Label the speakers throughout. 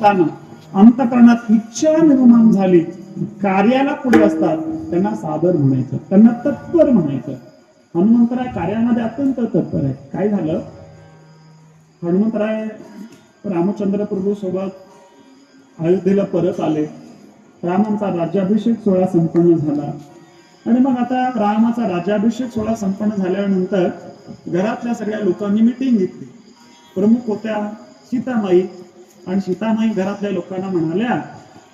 Speaker 1: म्हणताना अंतकरणात इच्छा निर्माण झाली कार्याला पुढे असतात त्यांना सादर म्हणायचं त्यांना तत्पर म्हणायचं. हनुमंतराय कार्यामध्ये अत्यंत तत्पर आहे काय झालं? हनुमंतराय रामचंद्र प्रभू सोबत अयोध्येला परत आले. रामांचा राज्याभिषेक सोहळा संपन्न झाला. आणि मग आता रामाचा राज्याभिषेक सोहळा संपन्न झाल्यानंतर घरातल्या सगळ्या लोकांनी मिटिंग घेतली. प्रमुख होत्या सीतामाई आणि सीतामाई घरातल्या लोकांना म्हणाल्या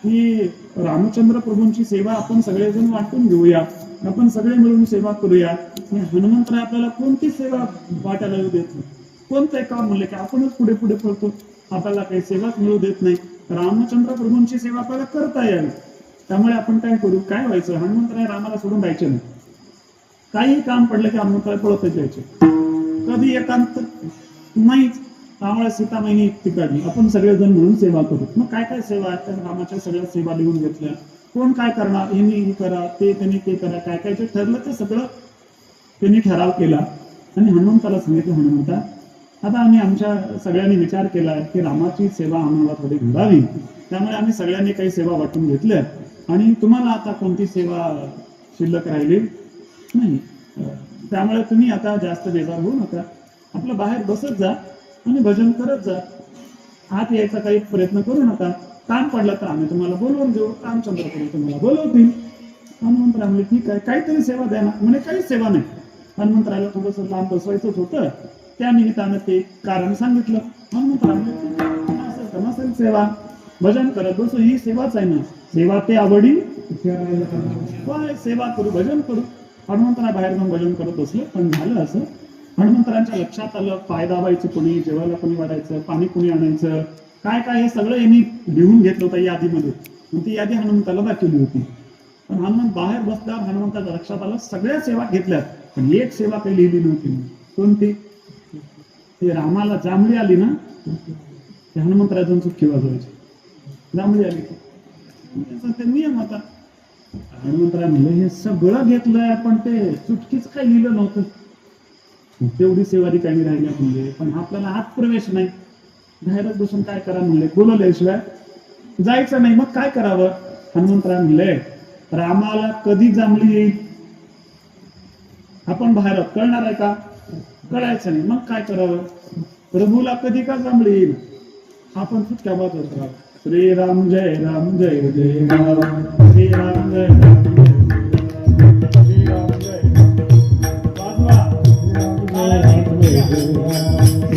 Speaker 1: की रामचंद्र प्रभूंची सेवा आपण सगळेजण वाटून घेऊया. आपण सगळे मिळून सेवा करूया. आणि हनुमंतराय आपल्याला कोणती सेवा वाटायला येऊ देत नाही? कोणतं काम म्हणलं की आपणच पुढे पुढे करतो आपल्याला काही सेवाच मिळू देत नाही. रामचंद्र प्रभूंची सेवा आपल्याला करता यावी. त्यामुळे आपण काय करू? काय व्हायचं? हनुमंतराय रामाला सोडून द्यायचे नाही. काही काम पडलं की हनुमंतराय पळतच जायचे कधी एकांत? नाहीच. त्यामुळे सीतामाईने युक्ती काढली आपण सगळेजण म्हणून सेवा करू. मग काय काय सेवा आहेत? त्या रामाच्या सगळ्या सेवा लिहून घेतल्या. कोण काय करणार? हे हे करा ते त्यांनी ते करा काय काय जे ठरलं ते सगळं त्यांनी ठराव केला. आणि हनुमंताला सांगितलं हनुमंता आता आम्ही आमच्या सगळ्यांनी विचार केला की रामाची सेवा आम्हाला थोडी घडावी. त्यामुळे आम्ही सगळ्यांनी काही सेवा वाटून घेतल्या. आणि तुम्हाला आता कोणती सेवा शिल्लक राहिली? नाही. त्यामुळे तुम्ही आता जास्त बेजार होऊ नका. आपलं बाहेर बसत जा. आणि भजन करत जा. आत यायचा काही प्रयत्न करू नका. काम पडलं तर आम्ही तुम्हाला बोलवून देऊ. रामचंद्र प्रभू तुम्हाला बोलवतील. हनुमंतराय म्हणजे ठीक आहे काहीतरी सेवा द्या ना. म्हणे काहीच सेवा नाही. हनुमंतरायला थोडंसं लांब बसवायचंच होतं. त्या निमित्तानं ते कारण सांगितलं. हनुमंतराय असेल सेवा. भजन करत बसू ही सेवाच आहे ना. सेवा ते आवडी सेवा करू भजन करू. हनुमंतराय बाहेर जाऊन भजन करत बसले. पण झालं असं हनुमंतरांच्या लक्षात आलं पाय दाबायचं कोणी जेवायला कोणी वाढायचं पाणी कोणी आणायचं काय काय हे सगळं यांनी लिहून घेतलं होतं यादीमध्ये. ती यादी हनुमंताला दाखवली होती. पण हनुमंत बाहेर बसल्यावर हनुमंताच्या लक्षात आलं सगळ्या सेवा घेतल्यात. पण एक सेवा काही लिहिली नव्हती. कोणती? ते रामाला जांभळी आली ना? ते हनुमंतराजून चुकी वाजवायची. जांभळी आली. ते नियम होता. हनुमंतराय म्हणलं हे सगळं घेतलंय पण ते चुटकीच काही लिहिलं नव्हतं. तेवढी सेवारी काही राहिल्या म्हणजे पण आपल्याला आत प्रवेश नाही. बाहेरच बसून काय करा म्हणले? बोलवल्याशिवाय जायचं नाही. मग काय करावं? हनुमंतराय म्हणले रामाला कधी जमली येईल? आपण बाहेर कळणार आहे का? कळायचं नाही. मग काय करावं? प्रभूला कधी का जांभळी येईल? आपण चुटक्या वाजवत श्रीराम जय राम जय जय राम. श्रीराम जय राम.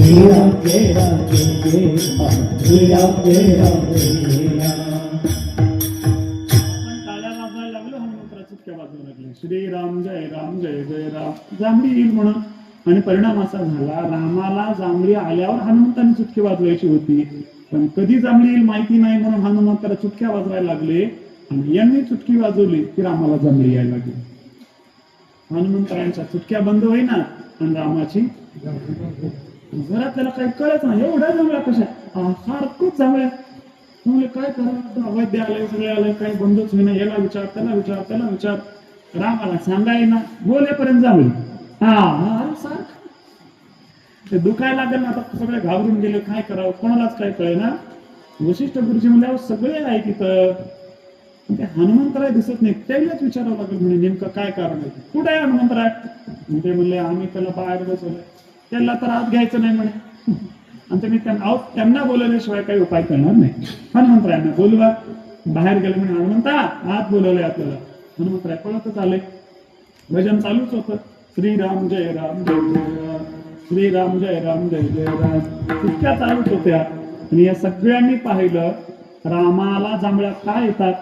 Speaker 1: राम जय राम. चुटक्या वाजवायला लागले श्रीराम जय राम जय जय राम जांभळी येईल म्हणून आणि परिणाम असा झाला रामाला जांभळी आल्यावर हनुमंताने चुटकी वाजवायची होती पण कधी जांभळी येईल माहिती नाही म्हणून हनुमंताला चुटक्या वाजवायला लागले आणि यांनी चुटकी वाजवली की रामाला जांभळी यायला लागली हनुमंतरायांच्या चुटक्या बंद होईना आणि रामाची जरा त्याला काही कळत नाही एवढ्या जांभळ्या कशा आ, सारखंच जमल्या म्हणले काय करा? वैद्य आलंय सगळे आलंय काही बंदच होईना याला विचार त्याला विचार त्याला विचार. रामाला सांगाय ना बोलेपर्यंत जावं हा हा सारखं. ते दुखायला लागेल ना आता सगळे घाबरून गेले काय करावं? कोणालाच काय कळे ना वशिष्ठ गुरुजी म्हणजे सगळे आहे तिथं. ते हनुमंतराय दिसत नाही त्यालाच विचारावं लागेल म्हणे नेमकं काय कारण आहे? कुठे आहे हनुमंतराय? ते म्हणले आम्ही त्याला बाहेर बसवलंय. त्याला तर आत घ्यायचं नाही म्हणे. आणि तुम्ही त्यांना त्यांना बोलवल्याशिवाय काही उपाय करणार नाही. हनुमंतरायांना बोलवा. बाहेर गेले म्हणे हनुमंता आत बोलवलंय आपल्याला. हनुमंतराय पळतच आले. भजन चालूच होतं. श्रीराम जय राम जय जय राम. श्रीराम जय राम जय जय राम. इतक्या चालूच होत्या. आणि या सगळ्यांनी पाहिलं रामाला जांभळ्या काय येतात?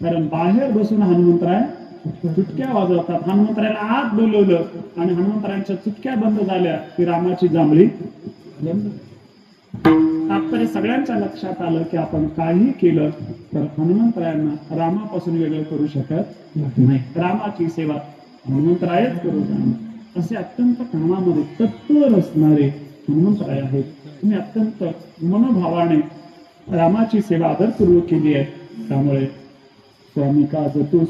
Speaker 1: कारण बाहेर बसून हनुमंतराय चुटक्या वाजवतात. हनुमंतरायला आत बोलवलं आणि हनुमंतरायांच्या चुटक्या बंद झाल्या की रामाची जांभळी तात्पर्य सगळ्यांच्या लक्षात आलं की आपण काही केलं तर हनुमंतरायांना रामापासून वेगळं करू शकत नाही. रामाची सेवा हनुमंतरायच करू शकणार. असे अत्यंत कामामध्ये तत्पर असणारे हनुमंतराय आहेत. तुम्ही अत्यंत मनोभावाने रामाची सेवा आदरपूर्वक केली आहे. त्यामुळे स्वामी का जतू